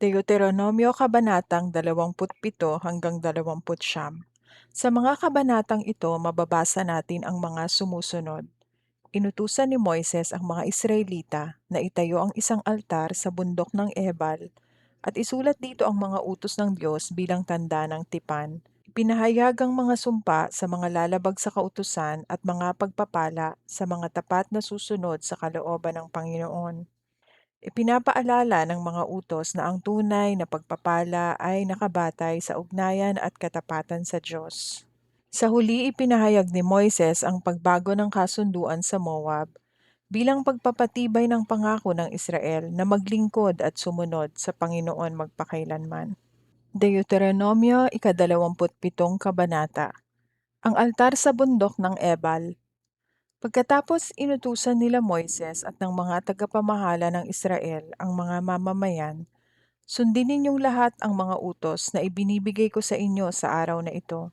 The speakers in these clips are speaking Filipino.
Deuteronomio Kabanatang 27 hanggang 29. Sa mga kabanatang ito mababasa natin ang mga sumusunod. Inutusan ni Moises ang mga Israelita na itayo ang isang altar sa bundok ng Ebal at isulat dito ang mga utos ng Diyos bilang tanda ng tipan. Ipinahayag ang mga sumpa sa mga lalabag sa kautusan at mga pagpapala sa mga tapat na susunod sa kalooban ng Panginoon. Ipinapaalala ng mga utos na ang tunay na pagpapala ay nakabatay sa ugnayan at katapatan sa Diyos. Sa huli ipinahayag ni Moises ang pagbago ng kasunduan sa Moab bilang pagpapatibay ng pangako ng Israel na maglingkod at sumunod sa Panginoon magpakailanman. Deuteronomio ikadalawamputpitong kabanata Ang altar sa bundok ng Ebal Pagkatapos inutusan nila Moises at ng mga tagapamahala ng Israel ang mga mamamayan, sundin ninyong lahat ang mga utos na ibinibigay ko sa inyo sa araw na ito.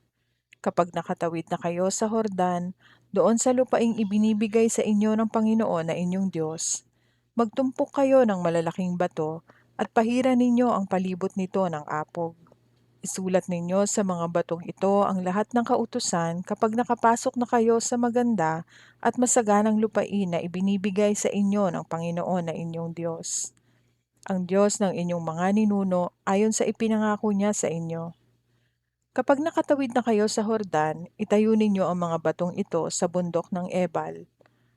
Kapag nakatawid na kayo sa Hordan, doon sa lupaing ibinibigay sa inyo ng Panginoon na inyong Diyos, magtumpok kayo ng malalaking bato at pahiran ninyo ang palibot nito ng apog. Isulat ninyo sa mga batong ito ang lahat ng kautusan kapag nakapasok na kayo sa maganda at masaganang lupain na ibinibigay sa inyo ng Panginoon na inyong Diyos. Ang Diyos ng inyong mga ninuno ayon sa ipinangako niya sa inyo. Kapag nakatawid na kayo sa Hordan, itayo ninyo ang mga batong ito sa bundok ng Ebal,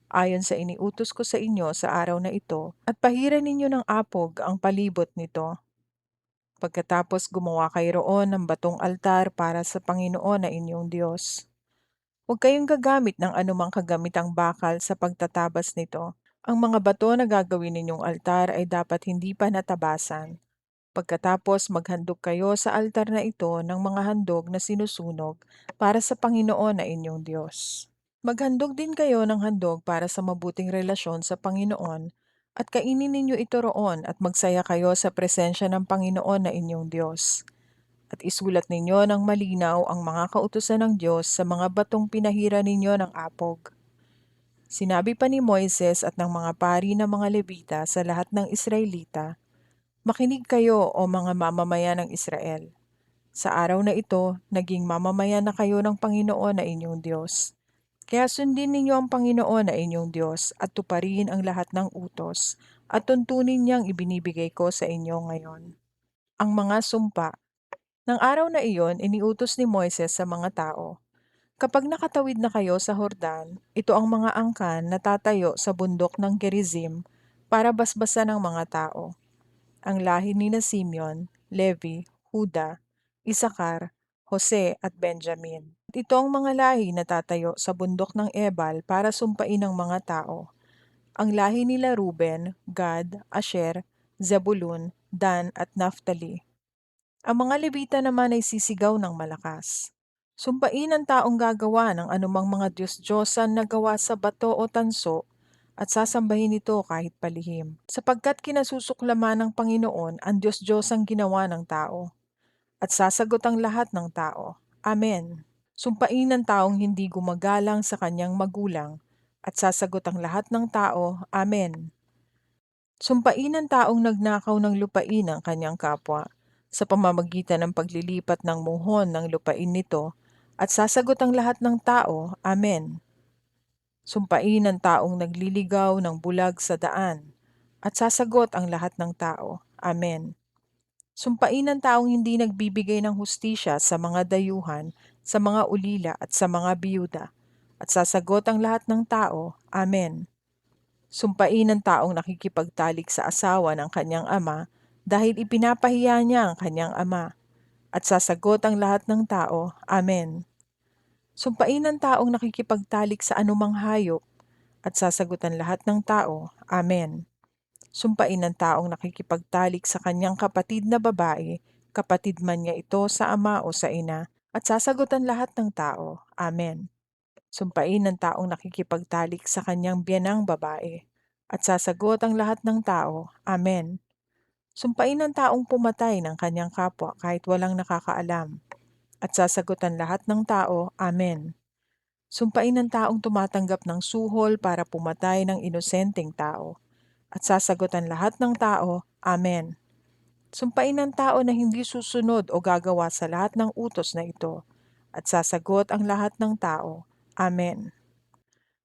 ayon sa iniutos ko sa inyo sa araw na ito, at pahiran ninyo ng apog ang palibot nito. Pagkatapos gumawa kayo roon ng batong altar para sa Panginoon na inyong Diyos. Huwag kayong gagamit ng anumang kagamitang bakal sa pagtatabas nito. Ang mga bato na gagawin ninyong altar ay dapat hindi pa natabasan. Pagkatapos maghandog kayo sa altar na ito ng mga handog na sinusunog para sa Panginoon na inyong Diyos. Maghandog din kayo ng handog para sa mabuting relasyon sa Panginoon at kainin ninyo ito roon at magsaya kayo sa presensya ng Panginoon na inyong Diyos. At isulat ninyo ng malinaw ang mga kautusan ng Diyos sa mga batong pinahira ninyo ng apog. Sinabi pa ni Moises at ng mga pari ng mga Levita sa lahat ng Israelita, Makinig kayo o mga mamamayan ng Israel. Sa araw na ito, naging mamamayan na kayo ng Panginoon na inyong Diyos. Kaya sundin ninyo ang Panginoon na inyong Diyos at tuparin ang lahat ng utos at tuntunin niyang ibinibigay ko sa inyo ngayon. Ang mga sumpa Nang araw na iyon, iniutos ni Moises sa mga tao, Kapag nakatawid na kayo sa Hordan, ito ang mga angkan na tatayo sa bundok ng Gerizim para basbasan ng mga tao. Ang lahi ni na Simeon, Levi, Huda, Isakar, Jose at Benjamin. Ito ang mga lahi na tatayo sa bundok ng Ebal para sumpain ng mga tao. Ang lahi nila Ruben, Gad, Asher, Zebulun, Dan at Naphtali. Ang mga Levita naman ay sisigaw ng malakas. Sumpain ang taong gagawa ng anumang mga Diyos-Diyosan na gawa sa bato o tanso at sasambahin ito kahit palihim. Sapagkat kinasusuklaman ng Panginoon ang Diyos-Diyos ang ginawa ng tao. At sasagot ang lahat ng tao. Amen. Sumpain ng taong hindi gumagalang sa kanyang magulang at sasagot ang lahat ng tao. Amen. Sumpain ng taong nagnakaw ng lupain ng kanyang kapwa sa pamamagitan ng paglilipat ng muhon ng lupain nito at sasagot ang lahat ng tao. Amen. Sumpain ng taong nagliligaw ng bulag sa daan, at sasagot ang lahat ng tao. Amen. Sumpain ng taong hindi nagbibigay ng hustisya sa mga dayuhan, sa mga ulila at sa mga biyuda, at sasagot ang lahat ng tao. Amen. Sumpain ng taong nakikipagtalik sa asawa ng kanyang ama dahil ipinapahiya niya ang kanyang ama, at sasagot ang lahat ng tao. Amen. Sumpain ng taong nakikipagtalik sa anumang hayop at sasagutan lahat ng tao, Amen. Sumpain ng taong nakikipagtalik sa kanyang kapatid na babae, kapatid man niya ito sa ama o sa ina, at sasagutan lahat ng tao, Amen. Sumpain ng taong nakikipagtalik sa kanyang biyanang babae, at sasagot ang lahat ng tao, Amen. Sumpain ng taong pumatay ng kanyang kapwa kahit walang nakakaalam, at sasagutan lahat ng tao, Amen. Sumpain ng taong tumatanggap ng suhol para pumatay ng inosenteng tao, at sasagutan lahat ng tao, Amen. Sumpain ng tao na hindi susunod o gagawa sa lahat ng utos na ito, at sasagot ang lahat ng tao. Amen.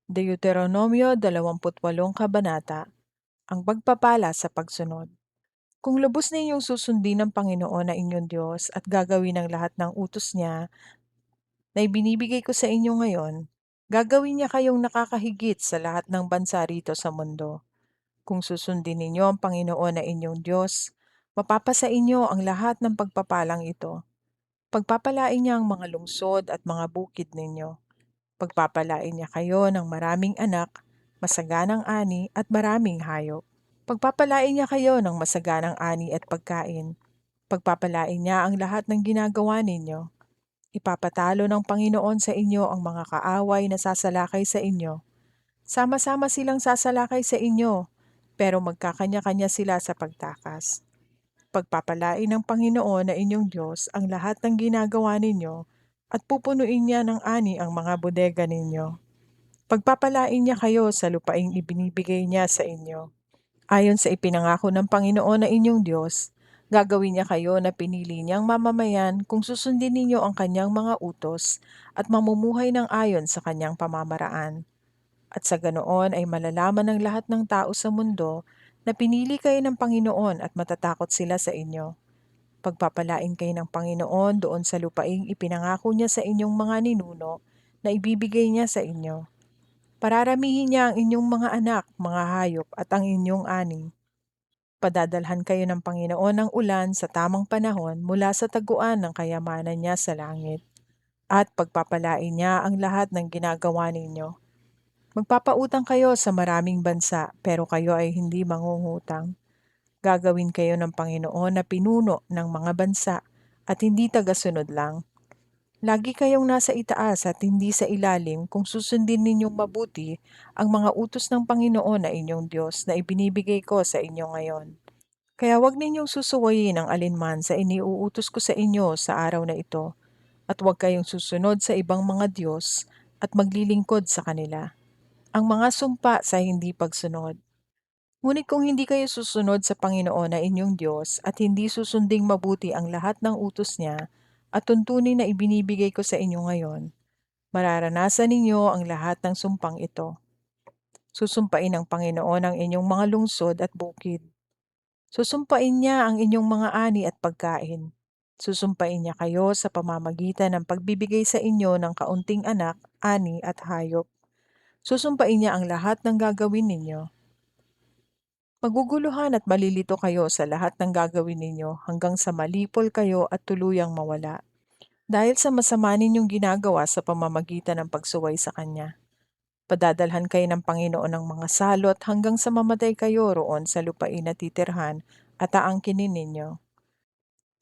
Deuteronomio 28 Kabanata Ang pagpapala sa pagsunod Kung lubos ninyong susundin ng Panginoon na inyong Diyos at gagawin ang lahat ng utos niya na ibinibigay ko sa inyo ngayon, gagawin niya kayong nakakahigit sa lahat ng bansa rito sa mundo. Kung susundin ninyo ang Panginoon na inyong Diyos, mapapasa inyo ang lahat ng pagpapalang ito. Pagpapalain niya ang mga lungsod at mga bukid ninyo. Pagpapalain niya kayo ng maraming anak, masaganang ani at maraming hayop. Pagpapalain niya kayo ng masaganang ani at pagkain. Pagpapalain niya ang lahat ng ginagawa ninyo. Ipapatalo ng Panginoon sa inyo ang mga kaaway na sasalakay sa inyo. Sama-sama silang sasalakay sa inyo, pero magkakanya-kanya sila sa pagtakas. Pagpapalain ng Panginoon na inyong Diyos ang lahat ng ginagawa ninyo at pupunuin niya ng ani ang mga bodega ninyo. Pagpapalain niya kayo sa lupaing ibinibigay niya sa inyo. Ayon sa ipinangako ng Panginoon na inyong Diyos, gagawin niya kayo na pinili niyang mamamayan kung susundin ninyo ang kanyang mga utos at mamumuhay ng ayon sa kanyang pamamaraan. At sa ganoon ay malalaman ng lahat ng tao sa mundo na pinili kayo ng Panginoon at matatakot sila sa inyo. Pagpapalain kayo ng Panginoon doon sa lupaing ipinangako niya sa inyong mga ninuno na ibibigay niya sa inyo. Pararamihin niya ang inyong mga anak, mga hayop at ang inyong ani. Padadalhan kayo ng Panginoon ng ulan sa tamang panahon mula sa taguan ng kayamanan niya sa langit. At pagpapalain niya ang lahat ng ginagawa ninyo. Magpapautang kayo sa maraming bansa, pero kayo ay hindi mangungutang. Gagawin kayo ng Panginoon na pinuno ng mga bansa at hindi tagasunod lang. Lagi kayong nasa itaas at hindi sa ilalim kung susundin ninyong mabuti ang mga utos ng Panginoon na inyong Diyos na ibinibigay ko sa inyo ngayon. Kaya huwag ninyong susuwayin ang alinman sa iniuutos ko sa inyo sa araw na ito, at huwag kayong susunod sa ibang mga Diyos at maglilingkod sa kanila. Ang mga sumpa sa hindi pagsunod. Ngunit kung hindi kayo susunod sa Panginoon na inyong Diyos at hindi susunding mabuti ang lahat ng utos niya, at tuntunin na ibinibigay ko sa inyo ngayon, mararanasan ninyo ang lahat ng sumpang ito. Susumpain ng Panginoon ang inyong mga lungsod at bukid. Susumpain niya ang inyong mga ani at pagkain. Susumpain niya kayo sa pamamagitan ng pagbibigay sa inyo ng kaunting anak, ani at hayop. Susumpain niya ang lahat ng gagawin ninyo. Maguguluhan at malilito kayo sa lahat ng gagawin ninyo hanggang sa malipol kayo at tuluyang mawala. Dahil sa masama ninyong ginagawa sa pamamagitan ng pagsuway sa Kanya. Padadalhan kayo ng Panginoon ng mga salot hanggang sa mamatay kayo roon sa lupain na titirhan at aangkinin ninyo.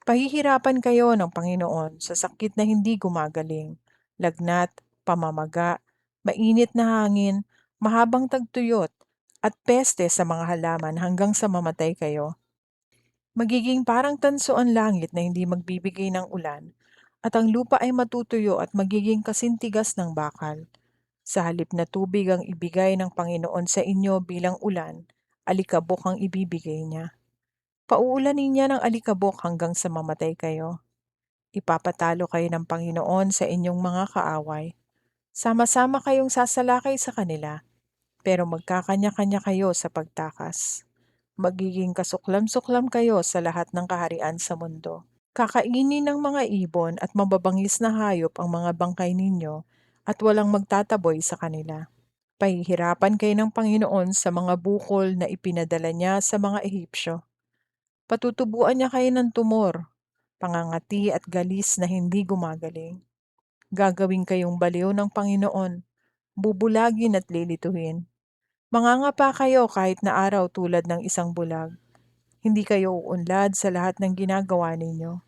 Pahihirapan kayo ng Panginoon sa sakit na hindi gumagaling, lagnat, pamamaga, mainit na hangin, mahabang tagtuyot, at peste sa mga halaman hanggang sa mamatay kayo. Magiging parang tanso ang langit na hindi magbibigay ng ulan, at ang lupa ay matutuyo at magiging kasintigas ng bakal. Sa halip na tubig ang ibigay ng Panginoon sa inyo bilang ulan, alikabok ang ibibigay niya. Pauulanin niya ng alikabok hanggang sa mamatay kayo. Ipapatalo kayo ng Panginoon sa inyong mga kaaway. Sama-sama kayong sasalakay sa kanila pero magkakanya-kanya kayo sa pagtakas. Magiging kasuklam-suklam kayo sa lahat ng kaharian sa mundo. Kakainin ng mga ibon at mababangis na hayop ang mga bangkay ninyo at walang magtataboy sa kanila. Pahihirapan kayo ng Panginoon sa mga bukol na ipinadala niya sa mga Ehipsyo. Patutubuan niya kayo ng tumor, pangangati at galis na hindi gumagaling. Gagawin kayong baliw ng Panginoon, bubulagin at lilituhin Mangangapa kayo kahit na araw tulad ng isang bulag. Hindi kayo uunlad sa lahat ng ginagawa ninyo.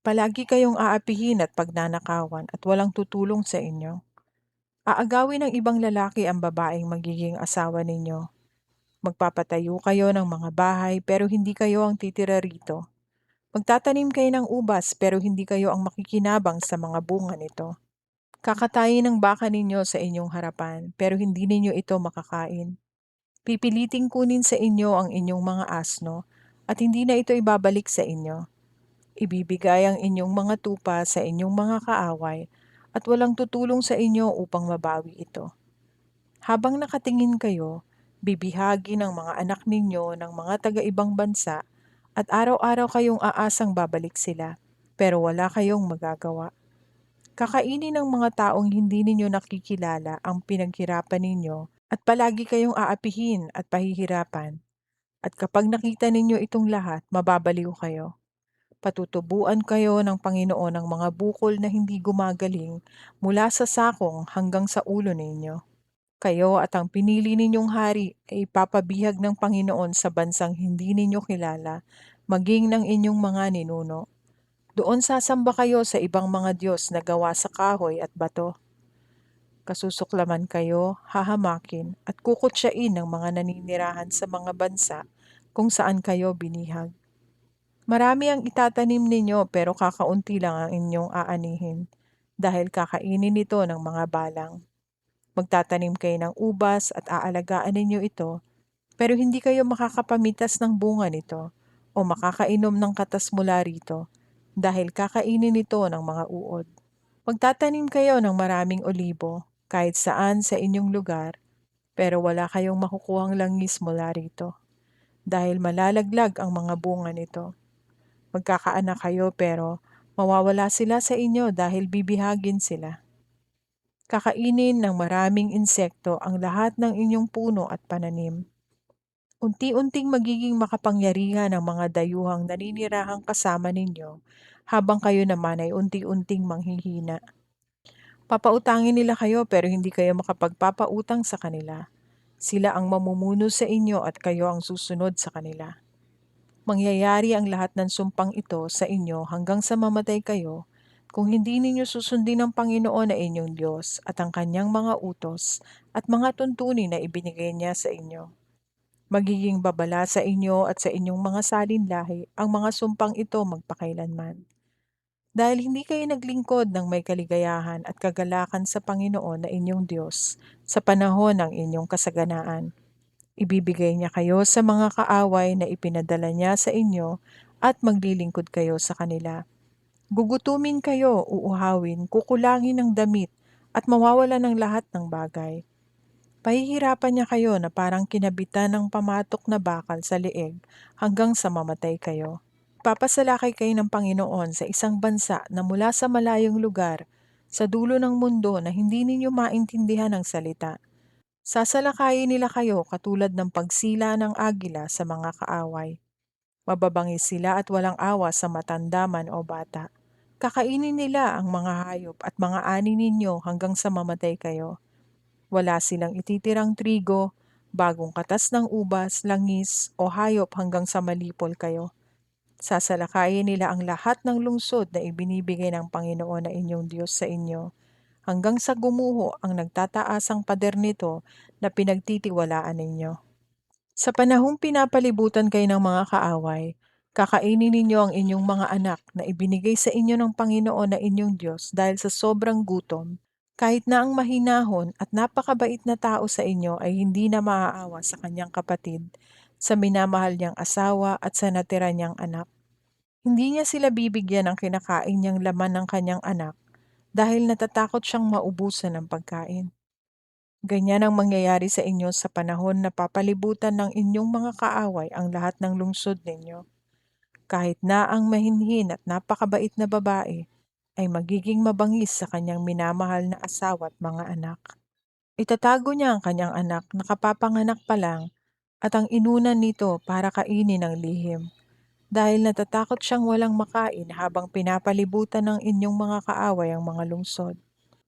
Palagi kayong aapihin at pagnanakawan at walang tutulong sa inyo. Aagawin ng ibang lalaki ang babaeng magiging asawa ninyo. Magpapatayo kayo ng mga bahay pero hindi kayo ang titira rito. Magtatanim kayo ng ubas pero hindi kayo ang makikinabang sa mga bunga nito. Kakatayin ng baka ninyo sa inyong harapan pero hindi ninyo ito makakain. Pipiliting kunin sa inyo ang inyong mga asno at hindi na ito ibabalik sa inyo. Ibibigay ang inyong mga tupa sa inyong mga kaaway at walang tutulong sa inyo upang mabawi ito. Habang nakatingin kayo, bibihagi ng mga anak ninyo ng mga taga-ibang bansa at araw-araw kayong aasang babalik sila, pero wala kayong magagawa. Kakainin ng mga taong hindi ninyo nakikilala ang pinaghirapan ninyo at palagi kayong aapihin at pahihirapan. At kapag nakita ninyo itong lahat, mababaliw kayo. Patutubuan kayo ng Panginoon ng mga bukol na hindi gumagaling mula sa sakong hanggang sa ulo ninyo. Kayo at ang pinili ninyong hari ay ipapabihag ng Panginoon sa bansang hindi ninyo kilala, maging ng inyong mga ninuno. Doon sasamba kayo sa ibang mga Diyos na gawa sa kahoy at bato. Kasusuklaman kayo, hahamakin, at kukutsain ng mga naninirahan sa mga bansa kung saan kayo binihag. Marami ang itatanim ninyo pero kakaunti lang ang inyong aanihin dahil kakainin nito ng mga balang. Magtatanim kayo ng ubas at aalagaan ninyo ito pero hindi kayo makakapamitas ng bunga nito o makakainom ng katas mula rito dahil kakainin nito ng mga uod. Magtatanim kayo ng maraming olibo kahit saan sa inyong lugar, pero wala kayong makukuhang langis mula rito dahil malalaglag ang mga bunga nito. Magkakaanak kayo pero mawawala sila sa inyo dahil bibihagin sila. Kakainin ng maraming insekto ang lahat ng inyong puno at pananim. Unti-unting magiging makapangyarihan ang mga dayuhang naninirahang kasama ninyo habang kayo naman ay unti-unting manghihina. Papautangin nila kayo pero hindi kayo makapagpapautang sa kanila. Sila ang mamumuno sa inyo at kayo ang susunod sa kanila. Mangyayari ang lahat ng sumpang ito sa inyo hanggang sa mamatay kayo kung hindi ninyo susundin ang Panginoon na inyong Diyos at ang kanyang mga utos at mga tuntunin na ibinigay niya sa inyo. Magiging babala sa inyo at sa inyong mga salinlahi ang mga sumpang ito magpakailanman. Dahil hindi kayo naglingkod ng may kaligayahan at kagalakan sa Panginoon na inyong Diyos sa panahon ng inyong kasaganaan. Ibibigay niya kayo sa mga kaaway na ipinadala niya sa inyo at maglilingkod kayo sa kanila. Gugutumin kayo, uuhawin, kukulangin ng damit at mawawala ng lahat ng bagay. Pahihirapan niya kayo na parang kinabitan ng pamatok na bakal sa leeg hanggang sa mamatay kayo. Papasalakay kayo ng Panginoon sa isang bansa na mula sa malayong lugar, sa dulo ng mundo na hindi ninyo maintindihan ang salita. Sasalakayin nila kayo katulad ng pagsila ng agila sa mga kaaway. Mababangis sila at walang awa sa matanda man o bata. Kakainin nila ang mga hayop at mga ani ninyo hanggang sa mamatay kayo. Wala silang ititirang trigo, bagong katas ng ubas, langis o hayop hanggang sa malipol kayo. Sasalakayin nila ang lahat ng lungsod na ibinibigay ng Panginoon na inyong Diyos sa inyo, hanggang sa gumuho ang nagtataasang pader nito na pinagtitiwalaan ninyo. Sa panahong pinapalibutan kayo ng mga kaaway, kakainin ninyo ang inyong mga anak na ibinigay sa inyo ng Panginoon na inyong Diyos dahil sa sobrang gutom, kahit na ang mahinahon at napakabait na tao sa inyo ay hindi na maaawa sa kanyang kapatid, sa minamahal niyang asawa at sa natira niyang anak. Hindi niya sila bibigyan ng kinakain niyang laman ng kanyang anak dahil natatakot siyang maubusan ng pagkain. Ganyan ang mangyayari sa inyo sa panahon na papalibutan ng inyong mga kaaway ang lahat ng lungsod ninyo. Kahit na ang mahinhin at napakabait na babae ay magiging mabangis sa kanyang minamahal na asawa at mga anak. Itatago niya ang kanyang anak na kapapanganak pa lang at ang inunan nito para kainin ng lihim. Dahil natatakot siyang walang makain habang pinapalibutan ng inyong mga kaaway ang mga lungsod.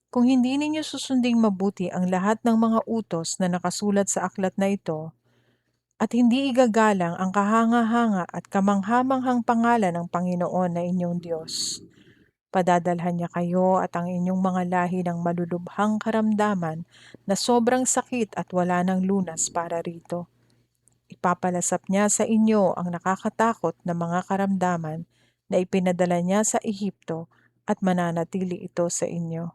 Kung hindi ninyo susunding mabuti ang lahat ng mga utos na nakasulat sa aklat na ito, at hindi igagalang ang kahanga-hanga at kamanghamanghang pangalan ng Panginoon na inyong Diyos, padadalhan niya kayo at ang inyong mga lahi ng malulubhang karamdaman na sobrang sakit at wala ng lunas para rito. Ipapalasap niya sa inyo ang nakakatakot na mga karamdaman na ipinadala niya sa Ehipto at mananatili ito sa inyo.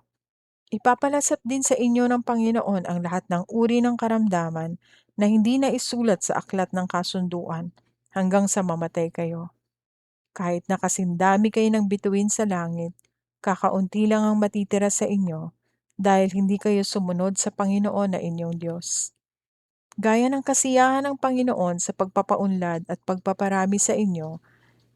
Ipapalasap din sa inyo ng Panginoon ang lahat ng uri ng karamdaman na hindi na isulat sa aklat ng kasunduan hanggang sa mamatay kayo. Kahit na kasindami kayo ng bituin sa langit, kakaunti lang ang matitira sa inyo dahil hindi kayo sumunod sa Panginoon na inyong Diyos. Gaya ng kasiyahan ng Panginoon sa pagpapaunlad at pagpaparami sa inyo,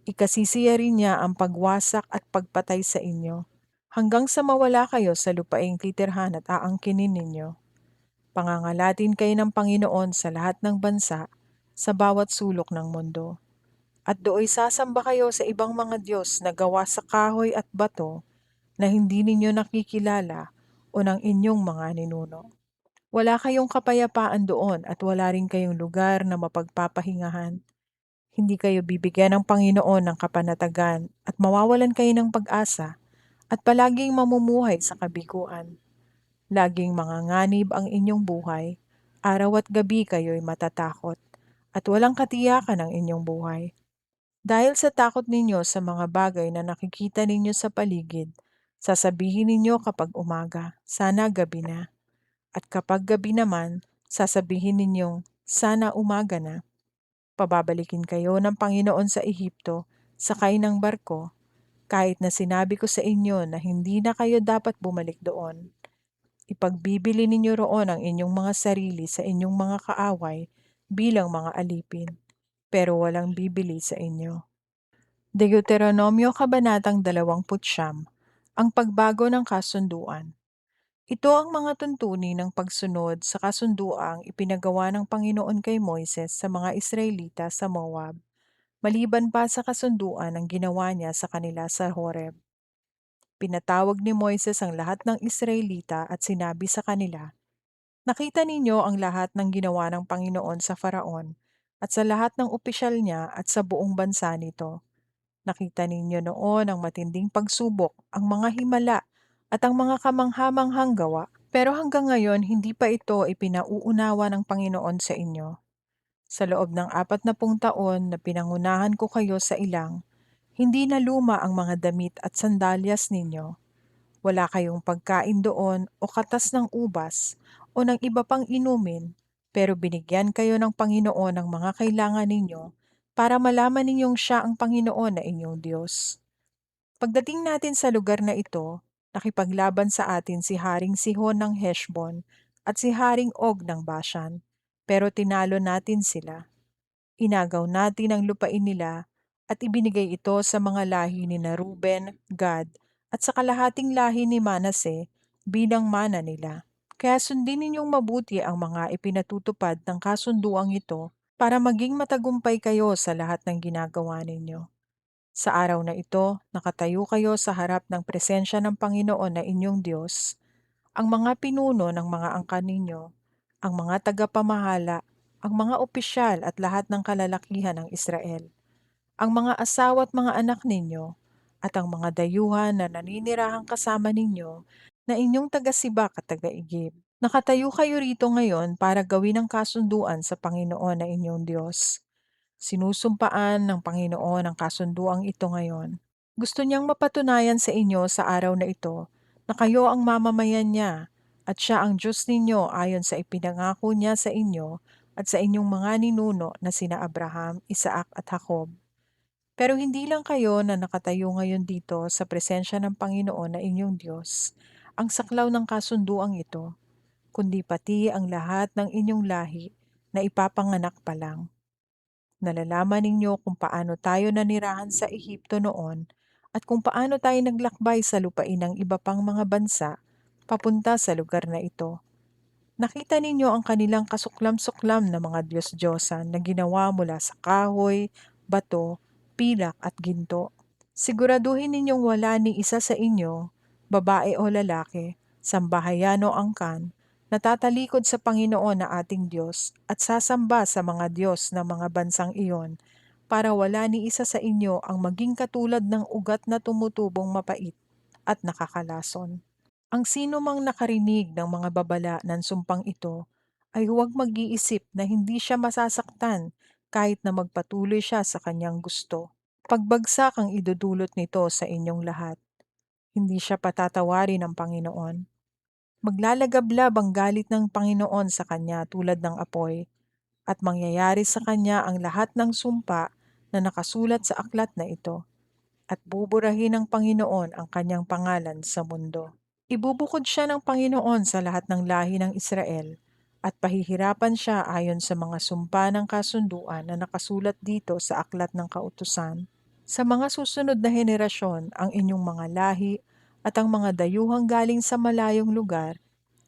ikasisiya rin niya ang pagwasak at pagpatay sa inyo, hanggang sa mawala kayo sa lupaing titirhan at aangkinin ninyo. Pangangalatin kayo ng Panginoon sa lahat ng bansa, sa bawat sulok ng mundo. At dooy sasamba kayo sa ibang mga Diyos na gawa sa kahoy at bato na hindi ninyo nakikilala o ng inyong mga ninuno. Wala kayong kapayapaan doon at wala rin kayong lugar na mapagpapahingahan. Hindi kayo bibigyan ng Panginoon ng kapanatagan at mawawalan kayo ng pag-asa at palaging mamumuhay sa kabiguan. Laging manganganib ang inyong buhay, araw at gabi kayo'y matatakot at walang katiyakan ang inyong buhay. Dahil sa takot ninyo sa mga bagay na nakikita ninyo sa paligid, sasabihin ninyo kapag umaga, sana gabi na. At kapag gabi naman, sasabihin ninyong, sana umaga na. Pababalikin kayo ng Panginoon sa Ehipto, sakay ng barko, kahit na sinabi ko sa inyo na hindi na kayo dapat bumalik doon. Ipagbibili ninyo roon ang inyong mga sarili sa inyong mga kaaway bilang mga alipin, pero walang bibili sa inyo. Deuteronomio Kabanatang 20 Ang pagbago ng kasunduan ito ang mga tuntunin ng pagsunod sa kasunduang ipinagawa ng Panginoon kay Moises sa mga Israelita sa Moab, maliban pa sa kasunduan ang ginawa niya sa kanila sa Horeb. Pinatawag ni Moises ang lahat ng Israelita at sinabi sa kanila, Nakita ninyo ang lahat ng ginawa ng Panginoon sa Faraon at sa lahat ng opisyal niya at sa buong bansa nito. Nakita ninyo noon ang matinding pagsubok, ang mga himala at ang mga kamanghamanghang gawa, pero hanggang ngayon hindi pa ito ipinauunawa ng Panginoon sa inyo. Sa loob ng apat na pung taon na pinangunahan ko kayo sa ilang, hindi na luma ang mga damit at sandalyas ninyo. Wala kayong pagkain doon o katas ng ubas o ng iba pang inumin, pero binigyan kayo ng Panginoon ng mga kailangan ninyo para malaman ninyong siya ang Panginoon na inyong Diyos. Pagdating natin sa lugar na ito, nakipaglaban sa atin si Haring Sihon ng Heshbon at si Haring Og ng Bashan, pero tinalo natin sila. Inagaw natin ang lupain nila at ibinigay ito sa mga lahi ni na Ruben, Gad, at sa kalahating lahi ni Manase bilang mana nila. Kaya sundin ninyong mabuti ang mga ipinatutupad ng kasunduang ito para maging matagumpay kayo sa lahat ng ginagawa ninyo. Sa araw na ito, nakatayo kayo sa harap ng presensya ng Panginoon na inyong Diyos, ang mga pinuno ng mga angkan ninyo, ang mga tagapamahala, ang mga opisyal at lahat ng kalalakihan ng Israel, ang mga asawa at mga anak ninyo, at ang mga dayuhan na naninirahang kasama ninyo na inyong taga-sibak at taga-igib. Nakatayo kayo rito ngayon para gawin ang kasunduan sa Panginoon na inyong Diyos. Sinusumpaan ng Panginoon ang kasunduang ito ngayon. Gusto niyang mapatunayan sa inyo sa araw na ito na kayo ang mamamayan niya at siya ang Diyos ninyo ayon sa ipinangako niya sa inyo at sa inyong mga ninuno na sina Abraham, Isaac at Jacob. Pero hindi lang kayo na nakatayo ngayon dito sa presensya ng Panginoon na inyong Diyos, ang saklaw ng kasunduang ito, kundi pati ang lahat ng inyong lahi na ipapanganak pa lang. Nalalaman ninyo kung paano tayo nanirahan sa Ehipto noon at kung paano tayo naglakbay sa lupain ng iba pang mga bansa papunta sa lugar na ito. Nakita ninyo ang kanilang kasuklam-suklam na mga Diyos-Diyosan na ginawa mula sa kahoy, bato, pilak at ginto. Siguraduhin ninyong wala ni isa sa inyo, babae o lalaki, sambahayan o angkan, natatalikod sa Panginoon na ating Diyos at sasamba sa mga Diyos ng mga bansang iyon para wala ni isa sa inyo ang maging katulad ng ugat na tumutubong mapait at nakakalason. Ang sino mang nakarinig ng mga babala ng sumpang ito ay huwag mag-iisip na hindi siya masasaktan kahit na magpatuloy siya sa kanyang gusto. Pagbagsak ang idudulot nito sa inyong lahat. Hindi siya patatawarin ng Panginoon Maglalagablab ang galit ng Panginoon sa kanya tulad ng apoy, at mangyayari sa kanya ang lahat ng sumpa na nakasulat sa aklat na ito, at buburahin ng Panginoon ang kanyang pangalan sa mundo. Ibubukod siya ng Panginoon sa lahat ng lahi ng Israel, at pahihirapan siya ayon sa mga sumpa ng kasunduan na nakasulat dito sa aklat ng kautusan. Sa mga susunod na henerasyon, ang inyong mga lahi at ang mga dayuhang galing sa malayong lugar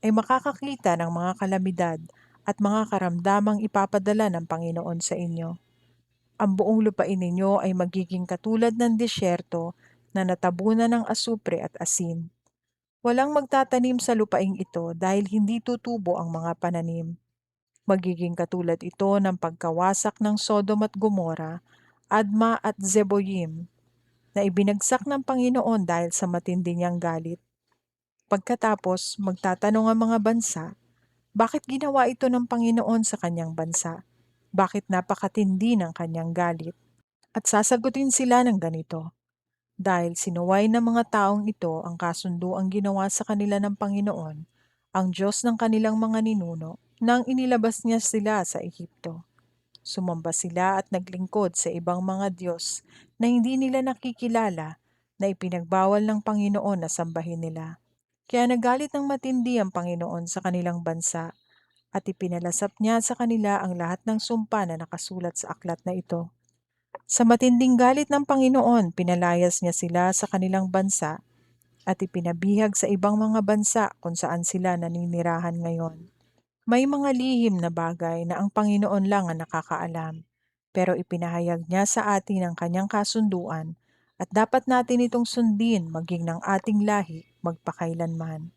ay makakakita ng mga kalamidad at mga karamdamang ipapadala ng Panginoon sa inyo. Ang buong lupain ninyo ay magiging katulad ng disyerto na natabunan ng asupre at asin. Walang magtatanim sa lupaing ito dahil hindi tutubo ang mga pananim. Magiging katulad ito ng pagkawasak ng Sodom at Gomora, Adma at Zeboyim, na ibinagsak ng Panginoon dahil sa matindi niyang galit. Pagkatapos, magtatanong ang mga bansa, bakit ginawa ito ng Panginoon sa kanyang bansa? Bakit napakatindi ng kanyang galit? At sasagutin sila ng ganito, dahil sinuway ng mga taong ito ang kasunduang ginawa sa kanila ng Panginoon, ang Diyos ng kanilang mga ninuno, nang inilabas niya sila sa Ehipto. Sumamba sila at naglingkod sa ibang mga Diyos na hindi nila nakikilala na ipinagbawal ng Panginoon na sambahin nila. Kaya nagalit ng matindi ang Panginoon sa kanilang bansa at ipinalasap niya sa kanila ang lahat ng sumpa na nakasulat sa aklat na ito. Sa matinding galit ng Panginoon, pinalayas niya sila sa kanilang bansa at ipinabihag sa ibang mga bansa kung saan sila naninirahan ngayon. May mga lihim na bagay na ang Panginoon lang ang nakakaalam, pero ipinahayag niya sa atin ang kanyang kasunduan at dapat natin itong sundin maging ng ating lahi magpakailanman.